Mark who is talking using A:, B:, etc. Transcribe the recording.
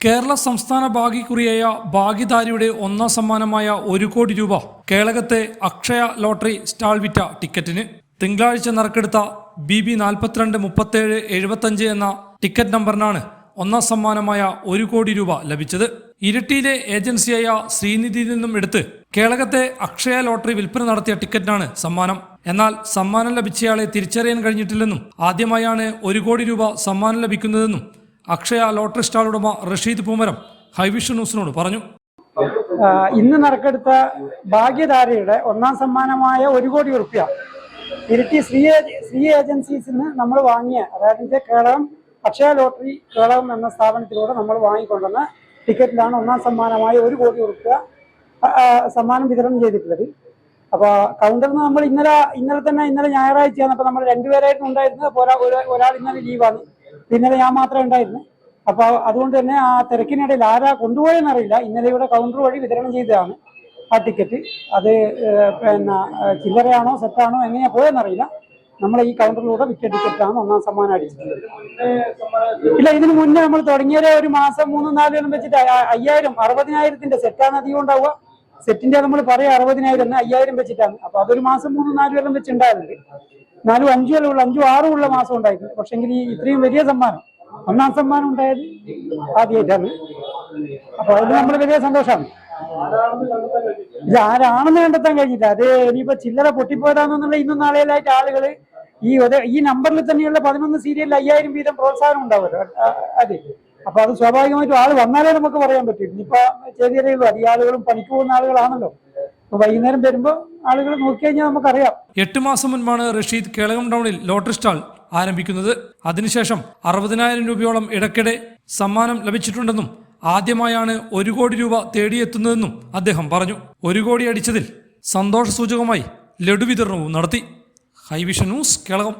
A: കേരള സംസ്ഥാന ഭാഗ്യക്കുറിയായ ഭാഗ്യധാരിയുടെ ഒന്നാം സമ്മാനമായ ഒരു കോടി രൂപ കേളകത്തെ അക്ഷയ ലോട്ടറി സ്റ്റാൾ വിറ്റ ടിക്കറ്റിന് തിങ്കളാഴ്ച നറുക്കെടുത്ത ബി ബി നാൽപ്പത്തിരണ്ട് മുപ്പത്തേഴ് എഴുപത്തഞ്ച് എന്ന ടിക്കറ്റ് നമ്പറിനാണ് ഒന്നാം സമ്മാനമായ ഒരു കോടി രൂപ ലഭിച്ചത്. ഇരട്ടിയിലെ ഏജൻസിയായ ശ്രീനിധിയിൽ നിന്നും എടുത്ത് കേളകത്തെ അക്ഷയ ലോട്ടറി വിൽപ്പന നടത്തിയ ടിക്കറ്റിനാണ് സമ്മാനം. എന്നാൽ സമ്മാനം ലഭിച്ചയാളെ തിരിച്ചറിയാൻ കഴിഞ്ഞിട്ടില്ലെന്നും ആദ്യമായാണ് ഒരു കോടി രൂപ സമ്മാനം ലഭിക്കുന്നതെന്നും അക്ഷയ ലോട്ടറി സ്റ്റാൾ ഉടമ റഷീദ് പൂമരം ഹൈവിഷൻ ന്യൂസിനോട് പറഞ്ഞു.
B: ഇന്ന് നറുക്കെടുത്ത ഭാഗ്യധാരയുടെ ഒന്നാം സമ്മാനമായ ഒരു കോടി റുപ്യ ഇരിട്ടി ശ്രീ ശ്രീ ഏജൻസീസിൽ നിന്ന് നമ്മൾ വാങ്ങിയ അതായത് കേരളം അക്ഷയ ലോട്ടറി കേളകം എന്ന സ്ഥാപനത്തിലൂടെ നമ്മൾ വാങ്ങിക്കൊണ്ടുവന്ന ടിക്കറ്റിലാണ് ഒന്നാം സമ്മാനമായ ഒരു കോടി റുപ്യ സമ്മാനം വിതരണം ചെയ്തിട്ടുള്ളത്. അപ്പോൾ കൗണ്ടറിൽ നമ്മൾ ഇന്നലെ ഇന്നലെ തന്നെ ഇന്നലെ ഞായറാഴ്ചയാണ് അപ്പോൾ നമ്മൾ ഒരാ- ഒരാൾ ഇന്നലെ ലീവാണ് ഇന്നലെ ഞാൻ മാത്രമേ ഉണ്ടായിരുന്നു. അപ്പൊ അതുകൊണ്ട് തന്നെ ആ തിരക്കിനിടയിൽ ആരാ കൊണ്ടുപോയെന്ന് അറിയില്ല. ഇന്നലെ ഇവിടെ കൗണ്ടർ വഴി വിതരണം ചെയ്തതാണ് ആ ടിക്കറ്റ് അത് പിന്നെ ചില്ലറയാണോ സെറ്റാണോ എങ്ങനെയാ പോയെന്നറിയില്ല നമ്മളെ ഈ കൗണ്ടറിലൂടെ വിറ്റ ടിക്കറ്റാണ് ഒന്നാം സമ്മാനം അടിച്ചിട്ടുള്ളത്. ഇല്ല ഇതിന് മുന്നേ നമ്മൾ തുടങ്ങിയത് ഒരു മാസം മൂന്നും നാലും വെച്ചിട്ട് അയ്യായിരം അറുപതിനായിരത്തിന്റെ സെറ്റാണ് അധികം ഉണ്ടാവുക. സെറ്റിന്റെ നമ്മൾ പറയാം അറുപതിനായിരം എന്നാൽ അയ്യായിരം വെച്ചിട്ടാണ്. അപ്പൊ അതൊരു മാസം മൂന്നും നാല് കൊല്ലം വെച്ച് ഉണ്ടായിരുന്നുണ്ട് നാലും അഞ്ചു കൊല്ലം ഉള്ള അഞ്ചും ആറും ഉള്ള മാസം ഉണ്ടായിരുന്നു. പക്ഷെങ്കിൽ ഈ ഇത്രയും വലിയ സമ്മാനം ഒന്നാം സമ്മാനം ഉണ്ടായത് ആദ്യമായിട്ടാണ് അപ്പൊ അതിൽ നമ്മൾ വലിയ സന്തോഷമാണ്. ഇത് ആരാണെന്ന് കണ്ടെത്താൻ കഴിഞ്ഞില്ല. അത് ഇനിയിപ്പോ ചില്ലറ പൊട്ടിപ്പോയതാണെന്നുള്ള ഇന്നും നാളെയിലായിട്ട് ആളുകൾ ഈ ഈ നമ്പറിൽ തന്നെയുള്ള പതിനൊന്ന് സീരിയലിൽ അയ്യായിരം വീതം പ്രോത്സാഹനം ഉണ്ടാവുമല്ലോ. അതെ. അപ്പൊ അത് സ്വാഭാവികമായിട്ടും ആൾ വന്നാലേ നമുക്ക് പറയാൻ പറ്റും. ഇനിയിപ്പോ ചെറിയ ഉള്ളൂ അത് ആളുകളും പണിക്ക് പോകുന്ന ആളുകളാണല്ലോ. വൈകുന്നേരം വരുമ്പോ ആളുകൾ നോക്കിക്കഴിഞ്ഞാൽ നമുക്കറിയാം.
A: എട്ട് മാസം മുൻപാണ് റഷീദ് കേളകം ടൗണിൽ ലോട്ടറി സ്റ്റാൾ ആരംഭിക്കുന്നത്. അതിനുശേഷം അറുപതിനായിരം രൂപയോളം ഇടയ്ക്കിടെ സമ്മാനം ലഭിച്ചിട്ടുണ്ടെന്നും ആദ്യമായാണ് ഒരു കോടി രൂപ തേടിയെത്തുന്നതെന്നും അദ്ദേഹം പറഞ്ഞു. ഒരു കോടി അടിച്ചതിൽ സന്തോഷ സൂചകമായി ലഡു വിതരണവും നടത്തി. Highvision news Kelakam.